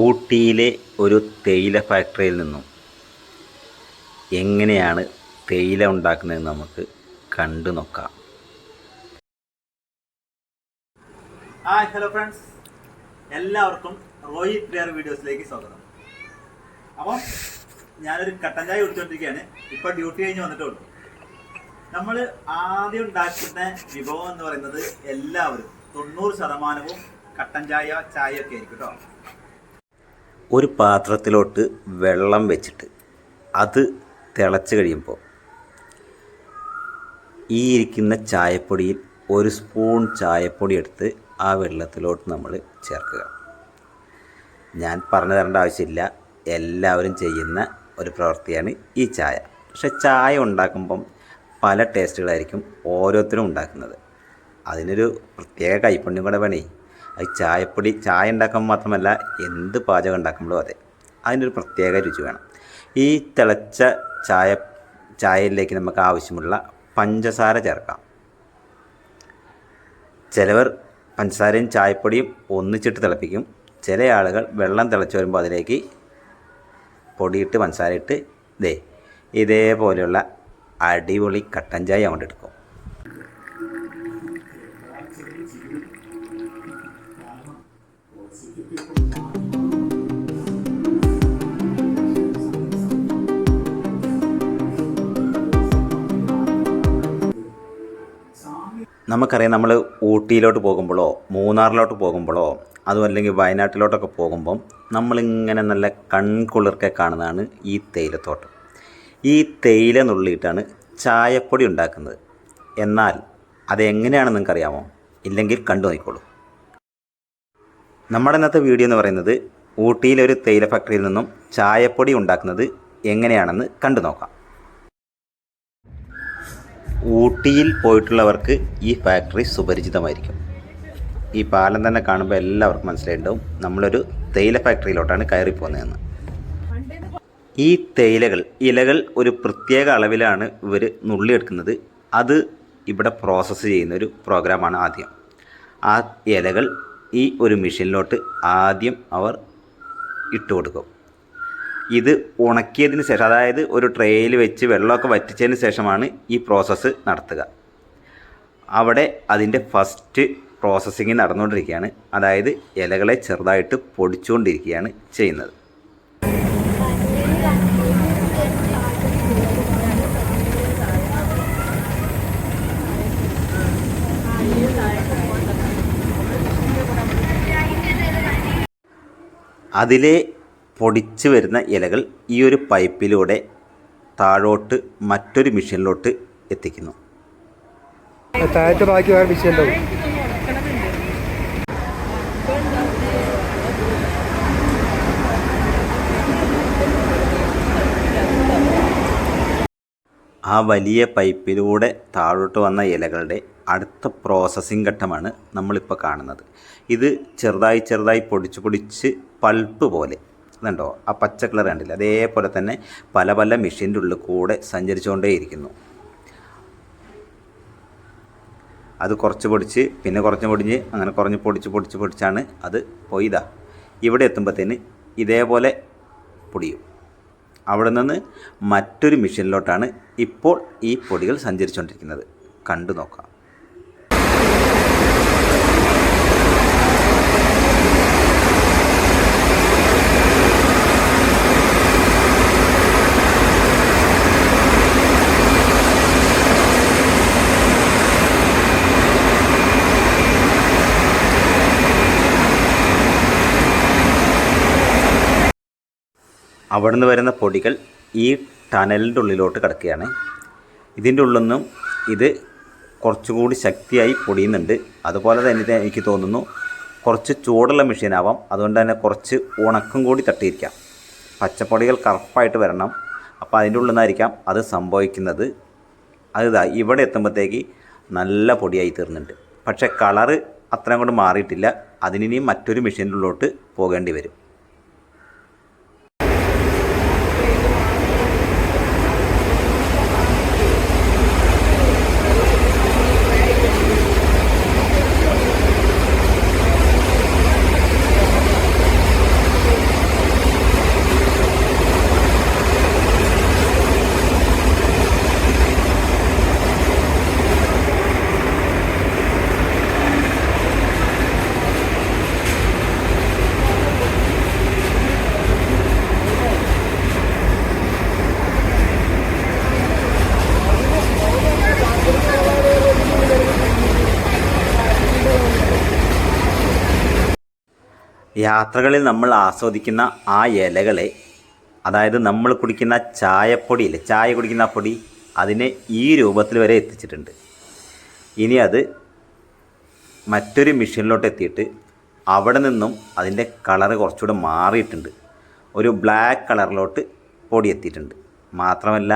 ഊട്ടിയിലെ ഒരു തേയില ഫാക്ടറിയിൽ നിന്നും എങ്ങനെയാണ് തേയില ഉണ്ടാക്കുന്നതെന്ന് നമുക്ക് കണ്ടു നോക്കാം. ഹായ് ഹലോ ഫ്രണ്ട്സ് എല്ലാവർക്കും റോഹിത് പ്രിയർ വീഡിയോസിലേക്ക് സ്വാഗതം. അപ്പം ഞാനൊരു കട്ടൻ ചായ കുടിച്ചോണ്ടിരിക്കുകയാണ് ഇപ്പൊ ഡ്യൂട്ടി കഴിഞ്ഞ് വന്നിട്ടേ ഉള്ളൂ നമ്മൾ ആദ്യം ഉണ്ടാക്കുന്ന വിഭവം എന്ന് പറയുന്നത് എല്ലാവരും തൊണ്ണൂറ് ശതമാനവും കട്ടൻ ചായ ചായ ഒക്കെ ആയിരിക്കും കേട്ടോ. ഒരു പാത്രത്തിലോട്ട് വെള്ളം വെച്ചിട്ട് അത് തിളച്ച് കഴിയുമ്പോൾ ഈ ഇരിക്കുന്ന ചായപ്പൊടിയിൽ ഒരു സ്പൂൺ ചായപ്പൊടി എടുത്ത് ആ വെള്ളത്തിലോട്ട് നമ്മൾ ചേർക്കുക. ഞാൻ പറഞ്ഞു തരേണ്ട ആവശ്യമില്ല. എല്ലാവരും ചെയ്യുന്ന ഒരു പ്രവൃത്തിയാണ് ഈ ചായ. പക്ഷെ ചായ ഉണ്ടാക്കുമ്പം പല ടേസ്റ്റുകളായിരിക്കും ഓരോരുത്തരും ഉണ്ടാക്കുന്നത്. അതിനൊരു പ്രത്യേക കൈപ്പുണ്യം കൂടെ വേണേ. അത് ചായപ്പൊടി ചായ ഉണ്ടാക്കുമ്പോൾ മാത്രമല്ല എന്ത് പാചകം ഉണ്ടാക്കുമ്പോഴും അതെ. അതിനൊരു പ്രത്യേക രുചി വേണം. ഈ തിളച്ച ചായ ചായയിലേക്ക് നമുക്ക് ആവശ്യമുള്ള പഞ്ചസാര ചേർക്കാം. ചിലവർ പഞ്ചസാരയും ചായപ്പൊടിയും ഒന്നിച്ചിട്ട് തിളപ്പിക്കും. ചില ആളുകൾ വെള്ളം തിളച്ച് വരുമ്പോൾ അതിലേക്ക് പൊടിയിട്ട് പഞ്ചസാര ഇട്ട് ദേ ഇതേപോലെയുള്ള അടിപൊളി കട്ടൻ ചായ അങ്ങോട്ട് എടുക്കും. നമുക്കറിയാം നമ്മൾ ഊട്ടിയിലോട്ട് പോകുമ്പോഴോ മൂന്നാറിലോട്ട് പോകുമ്പോഴോ അതും അല്ലെങ്കിൽ വയനാട്ടിലോട്ടൊക്കെ പോകുമ്പം നമ്മളിങ്ങനെ നല്ല കൺകുളിർക്കെ കാണുന്നതാണ് ഈ തേയിലത്തോട്ടം. ഈ തേയില നുള്ളിയിട്ടാണ് ചായപ്പൊടി ഉണ്ടാക്കുന്നത്. എന്നാൽ അതെങ്ങനെയാണെന്ന് നിങ്ങൾക്കറിയാമോ? ഇല്ലെങ്കിൽ കണ്ടു നോക്കിക്കോളൂ. നമ്മുടെ ഇന്നത്തെ വീഡിയോ എന്ന് പറയുന്നത് ഊട്ടിയിലെ ഒരു തേയില ഫാക്ടറിയിൽ നിന്നും ചായപ്പൊടി ഉണ്ടാക്കുന്നത് എങ്ങനെയാണെന്ന് കണ്ടു നോക്കാം. ഊട്ടിയിൽ പോയിട്ടുള്ളവർക്ക് ഈ ഫാക്ടറി സുപരിചിതമായിരിക്കും. ഈ പാലം തന്നെ കാണുമ്പോൾ എല്ലാവർക്കും മനസ്സിലായിട്ടുണ്ടാവും നമ്മളൊരു തേയില ഫാക്ടറിയിലോട്ടാണ് കയറി പോകുന്നതെന്ന് ഈ തേയിലകൾ ഇലകൾ ഒരു പ്രത്യേക അളവിലാണ് ഇവർ നുള്ളിയെടുക്കുന്നത്. അത് ഇവിടെ പ്രോസസ്സ് ചെയ്യുന്ന ഒരു പ്രോഗ്രാമാണ് ആദ്യം. ആ ഇലകൾ ഈ ഒരു മെഷീനിലോട്ട് ആദ്യം അവർ ഇട്ട് കൊടുക്കും. ഇത് ഉണക്കിയതിന് ശേഷം അതായത് ഒരു ട്രേയിൽ വെച്ച് വെള്ളമൊക്കെ വറ്റിച്ചതിന് ശേഷമാണ് ഈ പ്രോസസ്സ് നടത്തുക. അവിടെ അതിന്റെ ഫസ്റ്റ് പ്രോസസ്സിങ് നടന്നുകൊണ്ടിരിക്കുകയാണ്. അതായത് ഇലകളെ ചെറുതായിട്ട് പൊടിച്ചുകൊണ്ടിരിക്കുകയാണ് ചെയ്യുന്നത്. അതിലെ പൊടിച്ച് വരുന്ന ഇലകൾ ഈ ഒരു പൈപ്പിലൂടെ താഴോട്ട് മറ്റൊരു മെഷീനിലോട്ട് എത്തിക്കുന്നു. താഴത്തെ ബാക്കി വേറെ ആ വലിയ പൈപ്പിലൂടെ താഴോട്ട് വന്ന ഇലകളുടെ അടുത്ത പ്രോസസ്സിംഗ് ഘട്ടമാണ് നമ്മളിപ്പോൾ കാണുന്നത്. ഇത് ചെറുതായി ചെറുതായി പൊടിച്ച് പൊടിച്ച് പൾപ്പ് പോലെ. ഇതുണ്ടോ ആ പച്ച കളർ കണ്ടില്ല? അതേപോലെ തന്നെ പല പല മെഷീന്റെ ഉള്ളിൽ കൂടെ സഞ്ചരിച്ചുകൊണ്ടേയിരിക്കുന്നു അത് കുറച്ച് പൊടിച്ച് പിന്നെ കുറച്ച് പൊടിഞ്ഞ് അങ്ങനെ കുറഞ്ഞ് പൊടിച്ച് പൊടിച്ച് പൊടിച്ചാണ് അത് പോയിതാ ഇവിടെ എത്തുമ്പോഴത്തേന് ഇതേപോലെ പൊടിയും. അവിടെ നിന്ന് മറ്റൊരു മെഷീനിലോട്ടാണ് ഇപ്പോൾ ഈ പൊടികൾ സഞ്ചരിച്ചുകൊണ്ടിരിക്കുന്നത്. കണ്ടു നോക്കാം. അവിടെ നിന്ന് വരുന്ന പൊടികൾ ഈ ടനലിന്റെ ഉള്ളിലോട്ട് കിടക്കുകയാണ്. ഇതിന്റെ ഉള്ളിൽ നിന്നും ഇത് കുറച്ചുകൂടി ശക്തിയായി പൊടിയുന്നുണ്ട്. അതുപോലെ തന്നെ എനിക്ക് തോന്നുന്നു കുറച്ച് ചൂടുള്ള മെഷീനാവാം. അതുകൊണ്ട് തന്നെ കുറച്ച് ഉണക്കം കൂടി തട്ടിയിരിക്കാം. പച്ചപ്പൊടികൾ കറുപ്പായിട്ട് വരണം. അപ്പോൾ അതിന്റെ ഉള്ളിൽ നിന്നായിരിക്കാം അത് സംഭവിക്കുന്നത്. അതിതാ ഇവിടെ എത്തുമ്പോഴത്തേക്ക് നല്ല പൊടിയായി തീർന്നുണ്ട് പക്ഷേ കളറ് അത്രയും കൊണ്ട് മാറിയിട്ടില്ല. അതിനിയും മറ്റൊരു മെഷീനിലോട്ട് പോകേണ്ടി വരും. യാത്രകളിൽ നമ്മൾ ആസ്വദിക്കുന്ന ആ ഇലകളെ അതായത് നമ്മൾ കുടിക്കുന്ന ചായപ്പൊടിയില്ലേ ചായ കുടിക്കുന്ന പൊടി അതിനെ ഈ രൂപത്തിൽ വരെ എത്തിച്ചിട്ടുണ്ട്. ഇനി അത് മറ്റൊരു മെഷീനിലോട്ട് എത്തിയിട്ട് അവിടെ നിന്നും അതിന്റെ കളറ് കുറച്ചുകൂടെ മാറിയിട്ടുണ്ട്. ഒരു ബ്ലാക്ക് കളറിലോട്ട് പൊടി എത്തിയിട്ടുണ്ട്. മാത്രമല്ല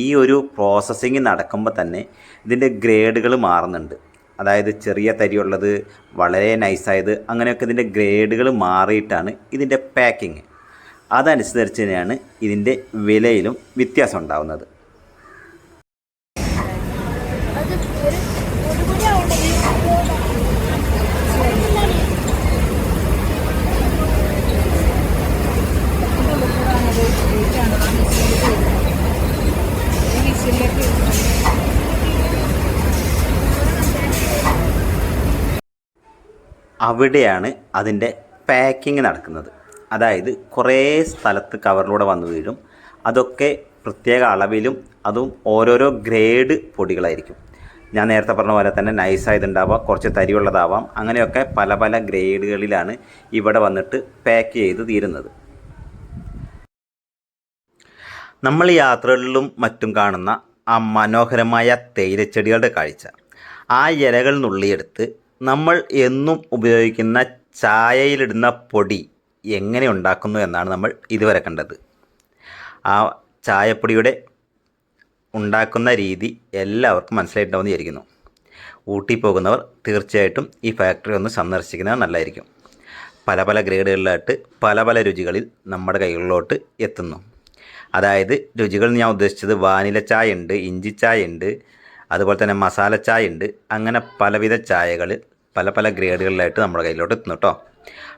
ഈ ഒരു പ്രോസസ്സിങ് നടക്കുമ്പോൾ തന്നെ ഇതിന്റെ ഗ്രേഡുകൾ മാറുന്നുണ്ട്. അതായത് ചെറിയ തരിയുള്ളത് വളരെ നൈസായത് അങ്ങനെയൊക്കെ ഇതിന്റെ ഗ്രേഡുകൾ മാറിയിട്ടാണ് ഇതിന്റെ പാക്കിങ് അതനുസരിച്ച് തന്നെയാണ് ഇതിന്റെ വിലയിലും വ്യത്യാസം ഉണ്ടാകുന്നത് അത് ഒരു ഒരു കൂടി ആവണ്ടെങ്കിൽ അവിടെയാണ് അതിന്റെ പാക്കിങ് നടക്കുന്നത്. അതായത് കുറേ സ്ഥലത്ത് കവറിലൂടെ വന്നു വീഴും. അതൊക്കെ പ്രത്യേക അളവിലും അതും ഓരോരോ ഗ്രേഡ് പൊടികളായിരിക്കും. ഞാൻ നേരത്തെ പറഞ്ഞ പോലെ തന്നെ നൈസായതുണ്ടാവാം കുറച്ച് തരിയുള്ളതാവാം അങ്ങനെയൊക്കെ പല പല ഗ്രേഡുകളിലാണ് ഇവിടെ വന്നിട്ട് പാക്ക് ചെയ്ത് തീരുന്നത്. നമ്മൾ യാത്രകളിലും മറ്റും കാണുന്ന ആ മനോഹരമായ തേയിലച്ചെടികളുടെ കാഴ്ച. ആ ഇലകൾ നുള്ളിയെടുത്ത് നമ്മൾ എന്നും ഉപയോഗിക്കുന്ന ചായയിലിടുന്ന പൊടി എങ്ങനെ ഉണ്ടാക്കുന്നു എന്നാണ് നമ്മൾ ഇതുവരെ കണ്ടത്. ആ ചായപ്പൊടിയുടെ ഉണ്ടാക്കുന്ന രീതി എല്ലാവർക്കും മനസ്സിലായിട്ടുണ്ടാവുമെന്ന് വിചാരിക്കുന്നു. ഊട്ടി പോകുന്നവർ തീർച്ചയായിട്ടും ഈ ഫാക്ടറി ഒന്ന് സന്ദർശിക്കുന്നത് നല്ലതായിരിക്കും. പല പല ഗ്രേഡുകളിലായിട്ട് പല പല രുചികളിൽ നമ്മുടെ കൈകളിലോട്ട് എത്തുന്നു. അതായത് രുചികൾ ഞാൻ ഉദ്ദേശിച്ചത് വാനില ചായ ഉണ്ട് ഇഞ്ചി ചായ ഉണ്ട് അതുപോലെ തന്നെ മസാല ചായ ഉണ്ട്. അങ്ങനെ പലവിധ ചായകൾ പല പല ഗ്രേഡുകളിലായിട്ട് നമ്മുടെ കയ്യിലോട്ട് എത്തുന്നു കേട്ടോ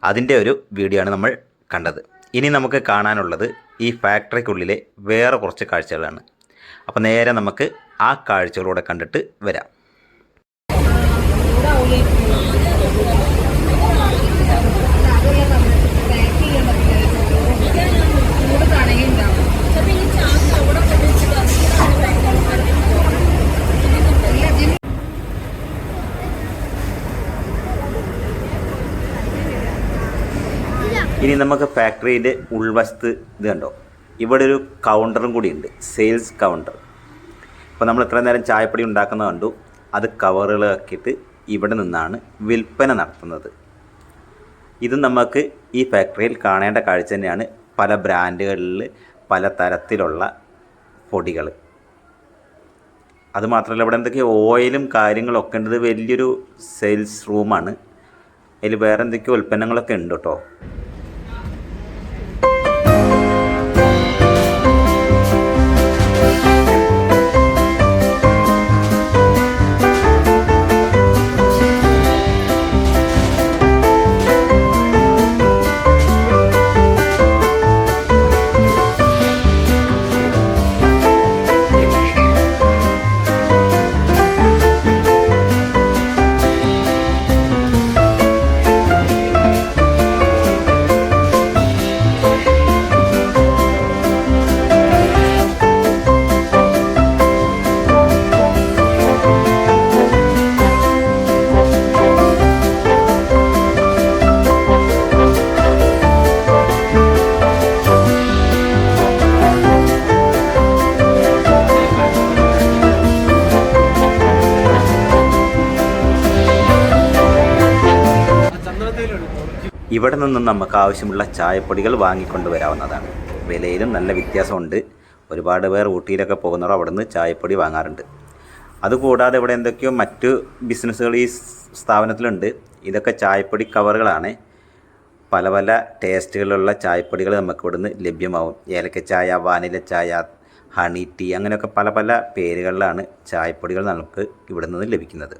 അതിന്റെ ഒരു വീഡിയോ ആണ് നമ്മൾ കണ്ടത്. ഇനി നമുക്ക് കാണാനുള്ളത് ഈ ഫാക്ടറിക്കുള്ളിലെ വേറെ കുറച്ച് കാഴ്ചകളാണ്. അപ്പോൾ നേരെ നമുക്ക് ആ കാഴ്ചകളൂടെ കണ്ടിട്ട് വരാം. നമുക്ക് ഫാക്ടറിയുടെ ഉൾവശത്ത് ഇത് കണ്ടോ? ഇവിടെ ഒരു കൗണ്ടറും കൂടി ഉണ്ട് സെയിൽസ് കൗണ്ടർ ഇപ്പോൾ നമ്മൾ ഇത്ര നേരം ചായപ്പൊടി ഉണ്ടാക്കുന്ന കണ്ടു. അത് കവറുകളാക്കിയിട്ട് ഇവിടെ നിന്നാണ് വിൽപ്പന നടത്തുന്നത്. ഇത് നമുക്ക് ഈ ഫാക്ടറിയിൽ കാണേണ്ട കാഴ്ച തന്നെയാണ് പല ബ്രാൻഡുകളിൽ പല തരത്തിലുള്ള പൊടികൾ അതുമാത്രമല്ല ഇവിടെ എന്തൊക്കെയോ ഓയിലും കാര്യങ്ങളൊക്കെ ഉണ്ട്. വലിയൊരു സെയിൽസ് റൂമാണ് അതിൽ വേറെ എന്തൊക്കെയോ ഉൽപ്പന്നങ്ങളൊക്കെ ഉണ്ട് കേട്ടോ. ഇവിടെ നിന്നും നമുക്ക് ആവശ്യമുള്ള ചായപ്പൊടികൾ വാങ്ങിക്കൊണ്ട് വരാവുന്നതാണ് വിലയിലും നല്ല വ്യത്യാസമുണ്ട്. ഒരുപാട് പേർ ഊട്ടിയിലൊക്കെ പോകുന്നവർ അവിടെ നിന്ന് ചായപ്പൊടി വാങ്ങാറുണ്ട്. അതുകൂടാതെ ഇവിടെ എന്തൊക്കെയോ മറ്റു ബിസിനസ്സുകൾ ഈ സ്ഥാപനത്തിലുണ്ട്. ഇതൊക്കെ ചായപ്പൊടി കവറുകളാണ്. പല പല ടേസ്റ്റുകളിലുള്ള ചായപ്പൊടികൾ നമുക്ക് ഇവിടുന്ന് ലഭ്യമാവും. ഏലക്ക ചായ വാനില ചായ ഹണി ടീ അങ്ങനെയൊക്കെ പല പല പേരുകളിലാണ് ചായപ്പൊടികൾ നമുക്ക് ഇവിടെ നിന്ന് ലഭിക്കുന്നത്.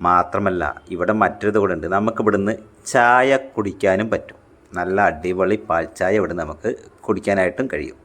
മാത്രമല്ല ഇവിടെ മറ്റൊരു കൂടെ ഉണ്ട്. നമുക്ക് ഇവിടുന്ന് ചായ കുടിക്കാനും പറ്റും. നല്ല അടിപൊളി പാൽച്ചായ ഇവിടെ നമുക്ക് കുടിക്കാനായിട്ടും കഴിയും.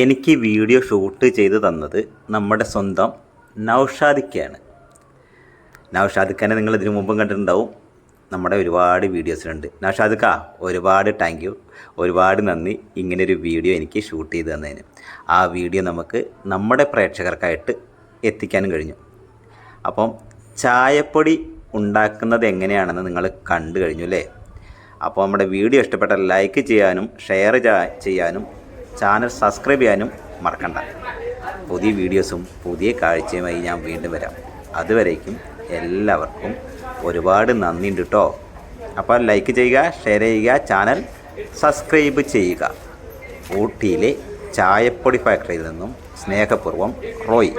എനിക്ക് വീഡിയോ ഷൂട്ട് ചെയ്ത് തന്നത് നമ്മുടെ സ്വന്തം നൗഷാദിക്കയാണ്. നൗഷാദിക്കാനെ നിങ്ങൾ ഇതിനു മുമ്പും കണ്ടിട്ടുണ്ടാവും. നമ്മുടെ ഒരുപാട് വീഡിയോസിലുണ്ട്. നൗഷാദിക്ക ഒരുപാട് താങ്ക് യു ഒരുപാട് നന്ദി. ഇങ്ങനൊരു വീഡിയോ എനിക്ക് ഷൂട്ട് ചെയ്ത് തന്നതിന്. ആ വീഡിയോ നമുക്ക് നമ്മുടെ പ്രേക്ഷകർക്കായിട്ട് എത്തിക്കാനും കഴിഞ്ഞു. അപ്പം ചായപ്പൊടി ഉണ്ടാക്കുന്നത് എങ്ങനെയാണെന്ന് നിങ്ങൾ കണ്ടു കഴിഞ്ഞു അല്ലേ? അപ്പോൾ നമ്മുടെ വീഡിയോ ഇഷ്ടപ്പെട്ടാൽ ലൈക്ക് ചെയ്യാനും ഷെയർ ചെയ്യാനും ചാനൽ സബ്സ്ക്രൈബ് ചെയ്യാനും മറക്കണ്ട. പുതിയ വീഡിയോസും പുതിയ കാഴ്ചയുമായി ഞാൻ വീണ്ടും വരാം. അതുവരേക്കും എല്ലാവർക്കും ഒരുപാട് നന്ദിയുണ്ട് കേട്ടോ അപ്പോൾ ലൈക്ക് ചെയ്യുക ഷെയർ ചെയ്യുക ചാനൽ സബ്സ്ക്രൈബ് ചെയ്യുക. ഊട്ടിയിലെ ചായപ്പൊടി ഫാക്ടറിയിൽ നിന്നും സ്നേഹപൂർവം റോയ്.